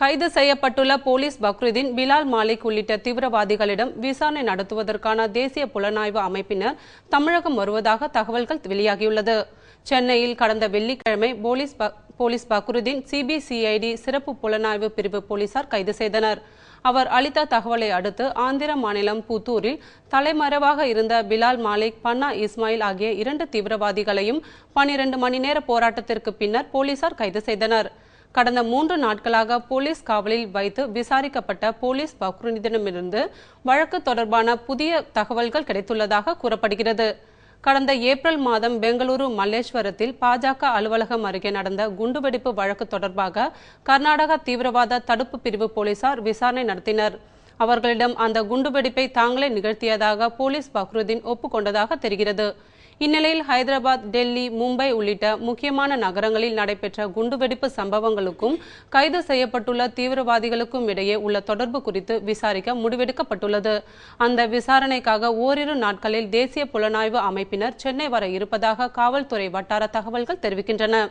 கைது செய்யப்பட்டுள்ள போலீஸ் பக்ருதீன் பிலால் மாலிக் உள்ளிட்ட தீவிரவாதிகளிடம் விசாரணை நடத்துவதற்கான தேசிய புலனாய்வு அமைப்பினர் தமிழகம் வருவதாக தகவல்கள் வெளியாகியுள்ளது. சென்னையில் கடந்த வெள்ளிக்கிழமை போலீஸ் போலீஸ் பக்ருதீன் சிபிசிஐடி சிறப்பு புலனாய்வு பிரிவு போலீசார் கைது செய்தனர். அவர் அளித்த தகவலை அடுத்து ஆந்திர மாநிலம் புத்தூரில் தலைமறைவாக இருந்த பிலால் மாலிக் பன்னா இஸ்மாயில் ஆகிய இரண்டு தீவிரவாதிகளையும் பனிரெண்டு மணி நேர போராட்டத்திற்கு பின்னர் போலீசார் கைது செய்தனர். கடந்த மூன்று நாட்களாக போலீஸ் காவலில் வைத்து விசாரிக்கப்பட்ட போலீஸ் பக்ருனிடமிருந்து வழக்கு தொடர்பான புதிய தகவல்கள் கிடைத்துள்ளதாக கூறப்படுகிறது. கடந்த ஏப்ரல் மாதம் பெங்களூரு மல்லேஸ்வரத்தில் பாஜக அலுவலகம் அருகே நடந்த குண்டுவெடிப்பு வழக்கு தொடர்பாக கர்நாடக தீவிரவாத தடுப்பு பிரிவு போலீசார் விசாரணை நடத்தினர். அவர்களிடம் அந்த குண்டுவெடிப்பை தாங்களே நிகழ்த்தியதாக போலீஸ் பக்ருதீன் ஒப்புக்கொண்டதாக தெரிகிறது. இந்நிலையில் ஹைதராபாத் டெல்லி மும்பை உள்ளிட்ட முக்கியமான நகரங்களில் நடைபெற்ற குண்டுவெடிப்பு சம்பவங்களுக்கும் கைது செய்யப்பட்டுள்ள தீவிரவாதிகளுக்கும் இடையே உள்ள தொடர்பு குறித்து விசாரிக்க முடிவெடுக்கப்பட்டுள்ளது. அந்த விசாரணைக்காக ஓரிரு நாட்களில் தேசிய புலனாய்வு அமைப்பினர் சென்னை வர இருப்பதாக காவல்துறை வட்டார தகவல்கள் தெரிவிக்கின்றன.